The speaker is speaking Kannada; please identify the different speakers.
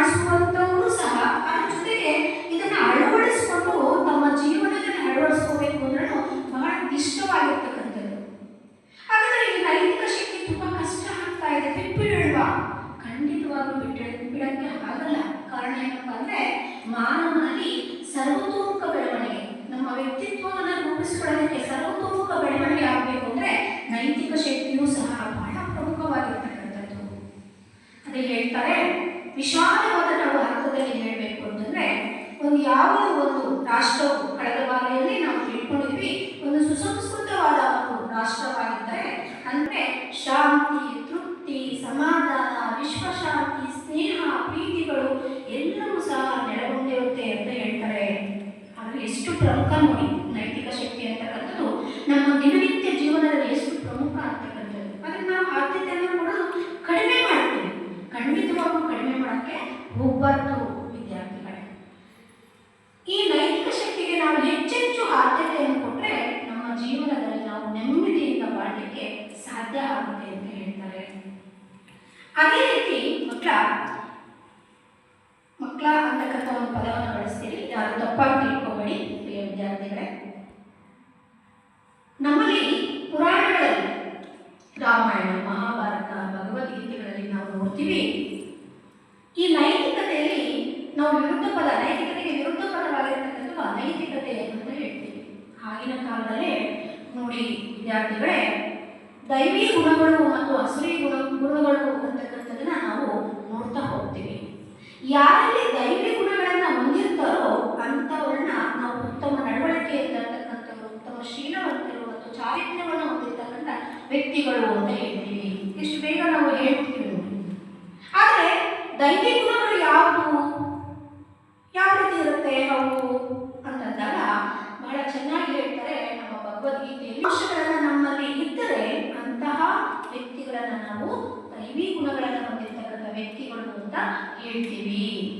Speaker 1: ಮಾಡಿಸುವಂಥವರು ಸಹ ಅದ್ರ ಜೊತೆಗೆ ಇದನ್ನ ಅಳವಡಿಸಿಕೊಂಡು ತಮ್ಮ ಜೀವನದಲ್ಲಿ ಅಳವಡಿಸ್ಕೋಬೇಕು ಅನ್ನೋದು ಬಹಳ ಇಷ್ಟವಾಗಿರ್ತಕ್ಕಂಥದ್ದು. ಹಾಗಾದ್ರೆ ಈ ನೈತಿಕ ಶಕ್ತಿ ತುಂಬಾ ಕಷ್ಟ ಆಗ್ತಾ ಇದೆ. ಬಿಟ್ಬಿಡಲ್ವಾ ಖಂಡಿತವಾಗ್ಲೂ ಬಿಟ್ಟು ಬಿಡಕ್ಕೆ ಆಗಲ್ಲ. ಕಾರಣ ಏನಪ್ಪಾ ಅಂದ್ರೆ ಮಾನವನಲ್ಲಿ ಸರ್ವತೋಮುಖ ಬೆಳವಣಿಗೆ. ನಮ್ಮ ವ್ಯಕ್ತಿತ್ವವನ್ನು ರೂಪಿಸಿಕೊಳ್ಳೋದಕ್ಕೆ ಸರ್ವತೋಮುಖ ಬೆಳವಣಿಗೆ ಆಗಬೇಕು ಅಂದ್ರೆ ನೈತಿಕ ಶಕ್ತಿಯೂ ಸಹ ಬಹಳ ಪ್ರಮುಖವಾಗಿರ್ತಕ್ಕಂಥದ್ದು. ಅದೇ ಹೇಳ್ತಾರೆ ವಿಶಾಲವಾದ ನಾವು ಅರ್ಥದಲ್ಲಿ ಹೇಳಬೇಕು ಅಂತಂದ್ರೆ, ಒಂದು ಯಾವ ಒಂದು ರಾಷ್ಟ್ರವು ಕಳೆದ ಬಾರಿಯಲ್ಲಿ ನಾವು ತಿಳ್ಕೊಂಡಿದ್ವಿ, ಒಂದು ಸುಸಂಸ್ಕೃತವಾದ ಒಂದು ರಾಷ್ಟ್ರವಾಗಿದ್ದರೆ, ಅಂದ್ರೆ ಶಾಂತಿ, ತೃಪ್ತಿ, ಸಮಾಧಾನ, ವಿಶ್ವಶಾಂತಿ, ಸ್ನೇಹ, ಪ್ರೀತಿಗಳು ಎಲ್ಲವೂ ಸಹ ನೆಲೆಗೊಂಡಿರುತ್ತೆ ಅಂತ ಹೇಳ್ತಾರೆ. ಅದು ಎಷ್ಟು ಪ್ರಮುಖ ನೋಡಿ ನೈತಿಕ ಶಕ್ತಿ ಅಂತಕ್ಕಂಥದ್ದು ನಮ್ಮ ದಿನನಿತ್ಯ ಜೀವನದಲ್ಲಿ ಎಷ್ಟು ಪ್ರಮುಖ ಅಂತಕ್ಕಂಥದ್ದು ಅದನ್ನ ನಾವು ಆದ್ಯತೆಯನ್ನು ಕೊಡೋದು ಕಡಿಮೆ ಮಾಡ್ತೀವಿ ಕಡಿಮೆ ಮಾಡೋಕ್ಕೆ ಹೋಗ್ಬಾರ್ದು ವಿದ್ಯಾರ್ಥಿಗಳೇ. ಈ ನೈತಿಕ ಶಕ್ತಿಗೆ ನಾವು ಹೆಚ್ಚೆಚ್ಚು ಆದ್ಯತೆಯನ್ನು ಕೊಟ್ಟರೆ ನಮ್ಮ ಜೀವನದಲ್ಲಿ ನಾವು ನೆಮ್ಮದಿಯಿಂದ ಮಾಡಲಿಕ್ಕೆ ಸಾಧ್ಯ ಆಗುತ್ತೆ ಅಂತ ಹೇಳ್ತಾರೆ. ಅದೇ ರೀತಿ ಮಕ್ಕಳ ಮಕ್ಕಳ ಅಂತಕ್ಕಂಥ ಒಂದು ಪದವನ್ನು ಬಳಸ್ತೀರಿ. ಯಾರು ತಪ್ಪಾಗಿ ತಿಳ್ಕೊಬೇಡಿ ಪ್ರಿಯ ವಿದ್ಯಾರ್ಥಿಗಳೇ. ನಮ್ಮಲ್ಲಿ ಪುರಾಣಗಳಲ್ಲಿ ರಾಮಾಯಣ, ಮಹಾಭಾರತ, ಭಗವದ್ಗೀತೆಗಳಲ್ಲಿ ನಾವು ನೋಡ್ತೀವಿ. ಈ ನೈತಿಕತೆಯಲ್ಲಿ ನಾವು ವಿರುದ್ಧ ಪದ, ನೈತಿಕತೆಗೆ ವಿರುದ್ಧ ಪದವಾಗಿರ್ತಕ್ಕಂಥದ್ದು ಅನೈತಿಕತೆ ಅಂತ ಹೇಳ್ತೀವಿ. ಆಗಿನ ಕಾಲದಲ್ಲೇ ನೋಡಿ ವಿದ್ಯಾರ್ಥಿಗಳೇ ದೈವಿ ಗುಣಗಳು ಮತ್ತು ಅಸುರಿ ಗುಣ, ಗುಣಗಳು ಅಂತಕ್ಕಂಥದ್ದನ್ನ ನಾವು ನೋಡ್ತಾ ಹೋಗ್ತೀವಿ. ಯಾರಲ್ಲಿ ದೈವಿ ಗುಣಗಳನ್ನ ಹೊಂದಿರ್ತಾರೋ ಅಂಥವ್ರನ್ನ ನಾವು ಉತ್ತಮ ನಡವಳಿಕೆ ಇರ್ತಕ್ಕಂಥವ್ರು ಉತ್ತಮ ಶೀಲವಂತರು ಮತ್ತು ಚಾರಿತ್ರ್ಯವನ್ನು ಹೊಂದಿರ್ತಕ್ಕಂಥ ವ್ಯಕ್ತಿಗಳು ಅಂತ ಹೇಳ್ತೀವಿ. ಇಷ್ಟು ಬೇಗ ನಾವು ಹೇಳ್ತೀವಿ ಆದರೆ ದೈವಿ ಗುಣಗಳು ಯಾವುದು? ಯಾವ ರೀತಿ ಇರುತ್ತೆ ಅವು ಅಂತಂದಾಗ ಬಹಳ ಚೆನ್ನಾಗಿ ಹೇಳ್ತಾರೆ ನಮ್ಮ ಭಗವದ್ಗೀತೆಯಲ್ಲಿ. ಅಂಶಗಳನ್ನ ನಮ್ಮಲ್ಲಿ ಇದ್ದರೆ ಅಂತಹ ವ್ಯಕ್ತಿಗಳನ್ನು ನಾವು ದೈವಿ ಗುಣಗಳನ್ನು ಹೊಂದಿರತಕ್ಕಂಥ ವ್ಯಕ್ತಿಗಳು ಅಂತ ಹೇಳ್ತೀವಿ.